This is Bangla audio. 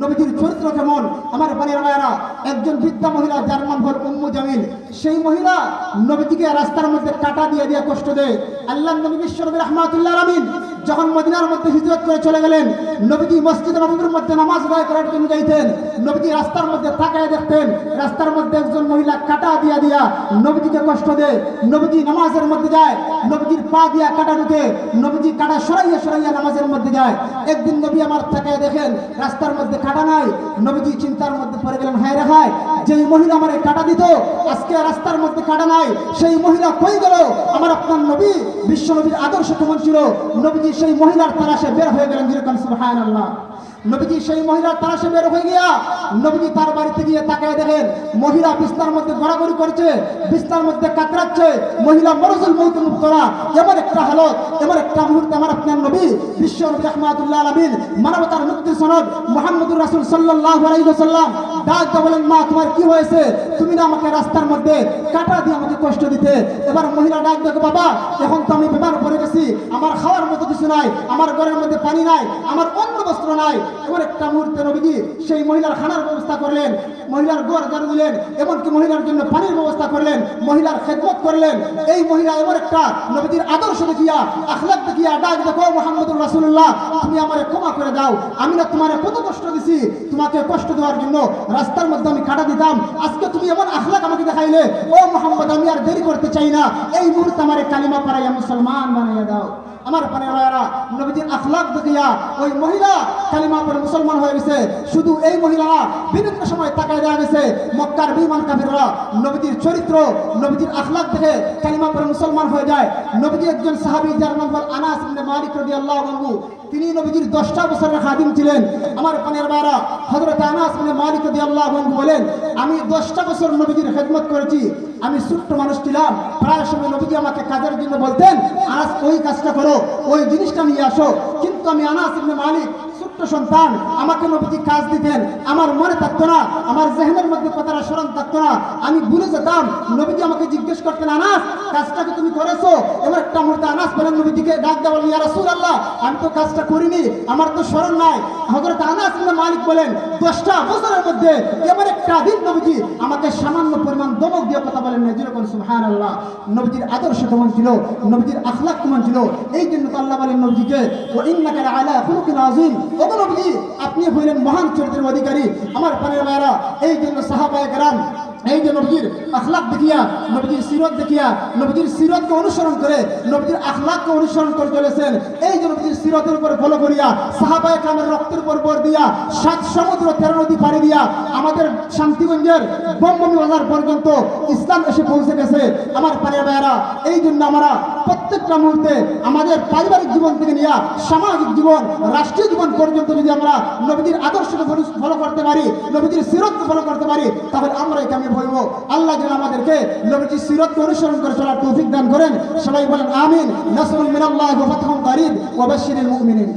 নবীজির চরিত্র যেমন আমার বাড়ির মায়েরা, একজন বৃদ্ধা মহিলা যার নাম হল উম্মু জামিল, সেই মহিলা নবীজিকে রাস্তার মধ্যে কাটা দিয়ে দিয়ে কষ্ট দেয়। আল্লাহ নবী বিশ্ব নবী রহমাতুল্লাহ আমিন যখন মদিনার মধ্যে হিজরত করে চলে গেলেন, নবীজি মসজিদ নবীর মধ্যে নামাজ আদায় করার জন্য যাইতেন। নবীজি রাস্তার মধ্যে তাকায় দেখতেন। রাস্তার মধ্যে একজন মহিলা কাটা দিয়া দিয়া নবীজিকে কষ্ট দেয়। নবীজি নামাজের মধ্যে যায়, নবীজির পা দিয়া কাটা ঢুকে, নবীজি কাটা সরাইয়া সরাইয়া নামাজের মধ্যে যায়। একদিন নবী আমার তাকায় দেখেন, রাস্তার মধ্যে কাটা নাই। নবীজি চিন্তার মধ্যে পড়ে গেলেন, হায় রে হায় যেই মহিলা আমারে কাটা দিত, আজকে রাস্তার মধ্যে কাটা নাই, সেই মহিলা কই গেল? আমার আপনার নবী, বিশ্ব নবীর আদর্শ কেমন ছিল? নবীজি সেই মহিলার তালাশে বের হয়ে গেলেন যেরকম সুবহানাল্লাহ। নবীজি সেই মহিলার তালাশে বের হয়ে গিয়া নবীজি তার বাড়িতে গিয়ে তাকায় দেখেন, মহিলা বিস্তার মধ্যে গড়াগড়ি করছে বিস্তার মধ্যে কাতরাচ্ছে। মহিলা মরজুল মৌত করা এমন একটা হালত, এমন একটা মুহূর্তে আমার আপনার নবী, বিশ্ব নবী রহমাতুল্লাহ আলমিন মানবতার মুক্তি সনদ মোহাম্মদুর রাসুল সাল্লাহ আলাইসাল্লাম ডাক বলেন, মা, তোমার কি হয়েছে? তুমি না আমাকে রাস্তার মধ্যে কাটা দিয়ে আমাকে কষ্ট দিতে। এবার মহিলা ডাক দেখো বাবা, এখন তো আমি বেমার পড়ে গেছি। আমার খাওয়ার মতো কিছু নাই, আমার ঘরের মধ্যে পানি নাই, আমার অন্য বস্ত্র নাই। এমন একটা মুহূর্তে নবীজি সেই মহিলার খানার ব্যবস্থা করলেন, মহিলার গোয়ার গাড়ি দিলেন, এমনকি মহিলার জন্য পানির ব্যবস্থা করলেন, মহিলার খেদমত করলেন। এই মহিলা এমন একটা নবীজির আদর্শ দেখিয়া আখলাক দেখিয়া ডাক দেখো মোহাম্মদুর রাসুল্লাহ তুমি আমার ক্ষমা করে দাও। আমি না তোমার কত কষ্ট দিছি। তোমাকে কষ্ট দেওয়ার জন্য রাস্তার মধ্যে আমি কাটা দিতাম। আজকে তুমি এমন আখলাক আমাকে দেখাইলে, ও মোহাম্মদ, আমি আর দেরি করতে চাই না। এই মুহূর্তে আমার কালিমা পাড়াইয়া মুসলমান বানাইয়া দাও। আমার পানে ভাইয়ারা নবীজির আখলাক দেখিয়া ওই মহিলা কালিমা পরে মুসলমান হয়ে গেছে। শুধু এই মহিলারা বিভিন্ন সময় তাকায় দেওয়া গেছে। মক্কার বিমান কাফিররা নবীজির চরিত্র, নবীজির আখলাক দেখে কালিমা পরে মুসলমান হয়ে যায়। নবীজি একজন সাহাবী, যার নাম আনাস মালিক রাদিয়াল্লাহু আনহু। তিনি নবীজির দশটা বছরের খাদিম ছিলেন। আমার পানের বারা হজরত আনাস মানে মালিক দেয়াল্লাহ বন্ধু বলেন, আমি দশটা বছর নবীজির খেদমত করেছি। আমি ছোট্ট মানুষ ছিলাম। প্রায় সময় নবীজি আমাকে কাজের জন্য বলতেন, আনাস, ওই কাজটা করো, ওই জিনিসটা নিয়ে আসো। কিন্তু আমি আনাস মানে মালিক ছোট্ট সন্তান, আমাকে নবীজি কাজ দিতেন, আমার মনে থাকতো না, আমার জেহনের মধ্যে কথাটা স্মরণ থাকতো না। আমি ভুলে যেতাম, নবীজি আমাকে জিজ্ঞেস করতেন, আনাস কাজটাকে তুমি করেছ? এবার একটা মুহূর্তে আনাস বলেন, নবীজিকে ডাক দেওয়া ইয়া রাসূলুল্লাহ, আমি তো কাজটা করিনি, আমার তো স্মরণ নাই। হযরত আনাস মালিক বলেন, দশটা বছরের মধ্যে এবার একটা দিন নবীজি আমাকে সামান্য পরিমাণ দমক দিয়ে কথা বলেন না যেরকম সুবহানাল্লাহ, নবীজির আদর্শ কেমন ছিল, নবীজির আখলাক কেমন ছিল? এই জন্য তো আল্লাহ বলেন, নবীজিকে ও ইন্নাকা আলা খুলুকিন আযীম ওগো নবীজি, আপনি হইলেন মহান চরিত্রের অধিকারী। আমার পানের মায়েরা, এই জন্য সাহাবায় গ্রাম এই যে নবীজির আখলাক দেখিয়া, নবীজির সিরত দেখিয়া, নবীজির সিরতকে অনুসরণ করে, নবীজির আখলাককে অনুসরণ করে চলেছেন। এই যে নবীজির সিরতের উপর ফলো করিয়া, সাহাবায়ে কামের রক্তের উপর বর দিয়া, সাত সমুদ্র, তেরো নদী পাড়ি দিয়া, আমাদের শান্তিগঞ্জের বমবমি বাজার পর্যন্ত ইসলাম এসে পৌঁছে গেছে। আমার পানির ভাইয়েরা, এই জন্য আমরা প্রত্যেকটা মুহূর্তে আমাদের পারিবারিক জীবন থেকে নিয়ে, সামাজিক জীবন, রাষ্ট্রীয় জীবন পর্যন্ত যদি আমরা নবীজির আদর্শকে ফলো করতে পারি, নবীজির সিরতকে ফলো করতে পারি, তাহলে আমরা এই কামে বলব আল্লাহ যেন আমাদেরকে নবীজির সিরতকে অনুসরণ করে চলার তৌফিক দান করেন। সবাই বলেন, আমিন। নাসরুল মিনাল্লাহ ওয়া ফাতহুন কারীব ওয়া বাশশিরিল মুমিনিন।